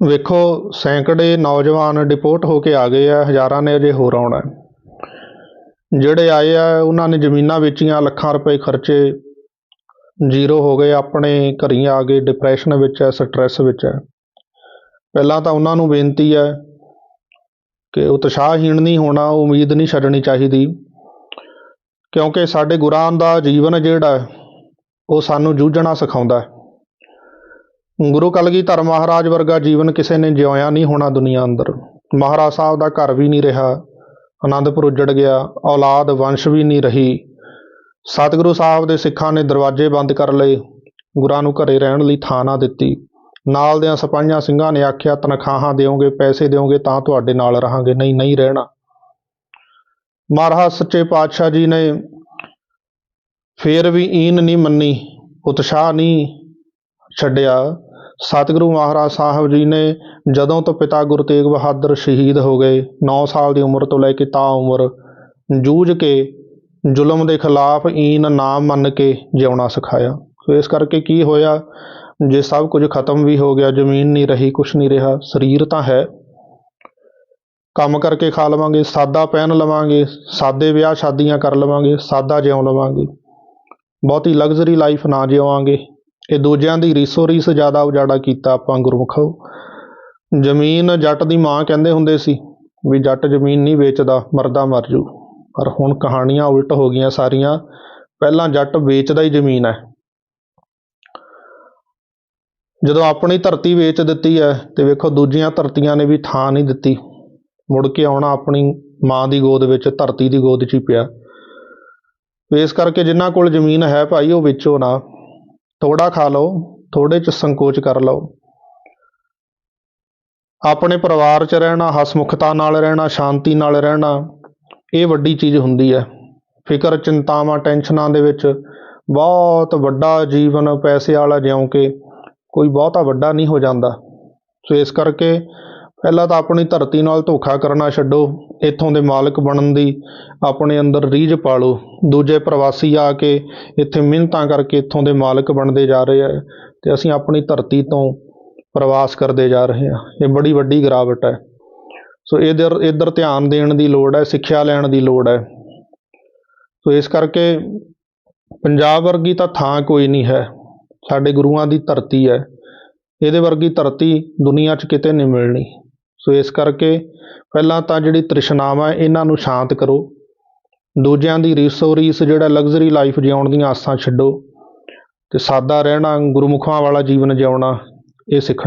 ਵੇਖੋ, ਸੈਂਕੜੇ ਨੌਜਵਾਨ ਡਿਪੋਰਟ ਹੋ ਕੇ ਆ ਗਏ ਆ, ਹਜ਼ਾਰਾਂ ਨੇ ਅਜੇ ਹੋਰ ਆਉਣਾ ਜਿਹੜੇ ਆਏ ਆ, ਉਹਨਾਂ ਨੇ ਜ਼ਮੀਨਾਂ ਵੇਚੀਆਂ, ਲੱਖਾਂ ਰੁਪਏ ਖਰਚੇ, ਜ਼ੀਰੋ ਹੋ ਗਏ, ਆਪਣੇ ਘਰੀਂ ਆ ਗਏ ਡਿਪਰੈਸ਼ਨ ਵਿੱਚ ਹੈ ਸਟ੍ਰੈਸ ਵਿੱਚ ਹੈ। ਪਹਿਲਾਂ ਤਾਂ ਉਹਨਾਂ ਨੂੰ ਬੇਨਤੀ ਹੈ ਕਿ ਉਤਸ਼ਾਹਹੀਣ ਨਹੀਂ ਹੋਣਾ, ਉਮੀਦ ਨਹੀਂ ਛੱਡਣੀ ਚਾਹੀਦੀ, ਕਿਉਂਕਿ ਸਾਡੇ ਗੁਰਾਂ ਦਾ ਜੀਵਨ ਜਿਹੜਾ ਉਹ ਸਾਨੂੰ ਜੂਝਣਾ ਸਿਖਾਉਂਦਾ ਹੈ। ਗੁਰੂ ਕਲਗੀ ਕਲਗੀਧਰ ਮਹਾਰਾਜ ਵਰਗਾ ਜੀਵਨ ਕਿਸੇ ਨੇ ਜਿਉਇਆ ਨਹੀਂ ਹੋਣਾ ਦੁਨੀਆ ਅੰਦਰ। ਮਹਾਰਾਜ ਸਾਹਿਬ ਦਾ ਘਰ ਵੀ ਨਹੀਂ ਰਿਹਾ, ਆਨੰਦਪੁਰ ਉੱਜੜ ਗਿਆ, ਔਲਾਦ ਵੰਸ਼ ਵੀ ਨਹੀਂ ਰਹੀ। ਸਤਿਗੁਰੂ ਸਾਹਿਬ ਦੇ ਸਿੱਖਾਂ ਨੇ ਦਰਵਾਜ਼ੇ ਬੰਦ ਕਰ ਲਏ, ਗੁਰਾਂ ਨੂੰ ਘਰੇ ਰਹਿਣ ਲਈ ਥਾਂ ਨਾ ਦਿੱਤੀ। ਨਾਲ ਦਿਆਂ ਸਿਪਾਹੀਆਂ ਸਿੰਘਾਂ ਨੇ ਆਖਿਆ, ਤਨਖਾਹਾਂ ਦਿਓਗੇ, ਪੈਸੇ ਦਿਓਗੇ ਤਾਂ ਤੁਹਾਡੇ ਨਾਲ ਰਹਾਂਗੇ, ਨਹੀਂ ਨਹੀਂ ਰਹਿਣਾ। ਮਹਾਰਾਜ ਸੱਚੇ ਪਾਤਸ਼ਾਹ ਜੀ ਨੇ ਫੇਰ ਵੀ ਈਨ ਨਹੀਂ ਮੰਨੀ, ਉਤਸ਼ਾਹ ਨਹੀਂ ਛੱਡਿਆ। ਸਤਿਗੁਰੂ ਮਹਾਰਾਜ ਸਾਹਿਬ ਜੀ ਨੇ ਜਦੋਂ ਤੋਂ ਪਿਤਾ ਗੁਰੂ ਤੇਗ ਬਹਾਦਰ ਸ਼ਹੀਦ ਹੋ ਗਏ 9 ਸਾਲ ਦੀ ਉਮਰ ਤੋਂ ਲੈ ਕੇ ਤਾਂ ਉਮਰ, ਜੂਝ ਕੇ ਜ਼ੁਲਮ ਦੇ ਖਿਲਾਫ ਈਨ ਨਾ ਮੰਨ ਕੇ ਜਿਉਣਾ ਸਿਖਾਇਆ। ਸੋ ਇਸ ਕਰਕੇ ਕੀ ਹੋਇਆ, ਜੇ ਸਭ ਕੁਝ ਖਤਮ ਵੀ ਹੋ ਗਿਆ, ਜ਼ਮੀਨ ਨਹੀਂ ਰਹੀ ਕੁਝ ਨਹੀਂ ਰਿਹਾ, ਸਰੀਰ ਤਾਂ ਹੈ। ਕੰਮ ਕਰਕੇ ਖਾ ਲਵਾਂਗੇ, ਸਾਦਾ ਪਹਿਨ ਲਵਾਂਗੇ, ਸਾਦੇ ਵਿਆਹ ਸ਼ਾਦੀਆਂ ਕਰ ਲਵਾਂਗੇ, ਸਾਦਾ ਜਿਉਂ ਲਵਾਂਗੇ। ਬਹੁਤੀ ਲਗਜ਼ਰੀ ਲਾਈਫ ਨਾ ਜਿਵਾਂਗੇ ਇਹ ਦੂਜਿਆਂ ਦੀ ਰੀਸੋ ਰੀਸ ਜ਼ਿਆਦਾ ਉਜਾੜਾ ਕੀਤਾ ਆਪਾਂ ਗੁਰਮੁਖੋ। ਜ਼ਮੀਨ ਜੱਟ ਦੀ ਮਾਂ ਕਹਿੰਦੇ ਹੁੰਦੇ ਸੀ ਵੀ ਜੱਟ ਜ਼ਮੀਨ ਨਹੀਂ ਵੇਚਦਾ, ਮਰਦਾ ਮਰ ਜੂ। ਪਰ ਹੁਣ ਕਹਾਣੀਆਂ ਉਲਟ ਹੋ ਗਈਆਂ ਸਾਰੀਆਂ। ਪਹਿਲਾਂ ਜੱਟ ਵੇਚਦਾ ਹੀ ਜ਼ਮੀਨ ਹੈ। ਜਦੋਂ ਆਪਣੀ ਧਰਤੀ ਵੇਚ ਦਿੱਤੀ ਹੈ ਤੇ ਵੇਖੋ ਦੂਜੀਆਂ ਧਰਤੀਆਂ ਨੇ ਵੀ ਥਾਂ ਨਹੀਂ ਦਿੱਤੀ। ਮੁੜ ਕੇ ਆਉਣਾ ਆਪਣੀ ਮਾਂ ਦੀ ਗੋਦ ਵਿੱਚ, ਧਰਤੀ ਦੀ ਗੋਦ 'ਚ ਹੀ ਪਿਆ। ਇਸ ਕਰਕੇ ਜਿਨ੍ਹਾਂ ਕੋਲ ਜ਼ਮੀਨ ਹੈ ਭਾਈ ਉਹ ਵੇਚੋ ਨਾ। ਥੋੜਾ ਖਾ ਲਓ, ਥੋੜੇ 'ਚ ਸੰਕੋਚ ਕਰ ਲਓ। ਆਪਣੇ ਪਰਿਵਾਰ 'ਚ ਰਹਿਣਾ, ਹਸਮੁਖਤਾ ਨਾਲ ਰਹਿਣਾ, ਸ਼ਾਂਤੀ ਨਾਲ ਰਹਿਣਾ, ਇਹ ਵੱਡੀ ਚੀਜ਼ ਹੁੰਦੀ ਹੈ। ਫਿਕਰ, ਚਿੰਤਾਵਾਂ, ਟੈਨਸ਼ਨਾਂ ਦੇ ਵਿੱਚ ਬਹੁਤ ਵੱਡਾ ਜੀਵਨ ਪੈਸੇ ਵਾਲਾ ਜਿਉਂ ਕੇ ਕੋਈ ਬਹੁਤਾ ਵੱਡਾ ਨਹੀਂ ਹੋ ਜਾਂਦਾ। ਸੋ ਇਸ ਕਰਕੇ ਪਹਿਲਾਂ ਤਾਂ ਆਪਣੀ ਧਰਤੀ ਨਾਲ ਧੋਖਾ ਕਰਨਾ ਛੱਡੋ, ਇੱਥੋਂ ਦੇ ਮਾਲਕ ਬਣਨ ਦੀ ਆਪਣੇ ਅੰਦਰ ਰੀਝ ਪਾਲੋ। ਦੂਜੇ ਪ੍ਰਵਾਸੀ ਆ ਕੇ ਇੱਥੇ ਮਿਹਨਤਾਂ ਕਰਕੇ ਇੱਥੋਂ ਦੇ ਮਾਲਕ ਬਣਦੇ ਜਾ ਰਹੇ ਆ ਤੇ ਅਸੀਂ ਆਪਣੀ ਧਰਤੀ ਤੋਂ ਪ੍ਰਵਾਸ ਕਰਦੇ ਜਾ ਰਹੇ ਹਾਂ ਇਹ ਬੜੀ ਵੱਡੀ ਗਿਰਾਵਟ ਹੈ। ਸੋ ਇਧਰ ਇਧਰ ਧਿਆਨ ਦੇਣ ਦੀ ਲੋੜ ਹੈ, ਸਿੱਖਿਆ ਲੈਣ ਦੀ ਲੋੜ ਹੈ। ਸੋ ਇਸ ਕਰਕੇ ਪੰਜਾਬ ਵਰਗੀ ਤਾਂ ਥਾਂ ਕੋਈ ਨਹੀਂ ਹੈ। ਸਾਡੇ ਗੁਰੂਆਂ ਦੀ ਧਰਤੀ ਹੈ। ਇਹਦੇ ਵਰਗੀ ਧਰਤੀ ਦੁਨੀਆ 'ਚ ਕਿਤੇ ਨਹੀਂ ਮਿਲਣੀ। ਸੋ ਇਸ ਕਰਕੇ ਪਹਿਲਾਂ ਤਾਂ ਜਿਹੜੀ ਤ੍ਰਿਸ਼ਨਾਵਾਂ ਇਹਨਾਂ ਨੂੰ ਸ਼ਾਂਤ ਕਰੋ। ਦੂਜਿਆਂ ਦੀ ਰੀਸੋ ਰੀਸ ਜਿਹੜਾ ਲਗਜ਼ਰੀ ਲਾਈਫ ਜਿਉਣ ਦੀਆਂ ਆਸਾਂ ਛੱਡੋ ਤੇ ਸਾਦਾ ਰਹਿਣਾ, ਗੁਰਮੁਖਾਂ ਵਾਲਾ ਜੀਵਨ ਜਿਉਣਾ, ਇਹ ਸਿੱਖਣਾ।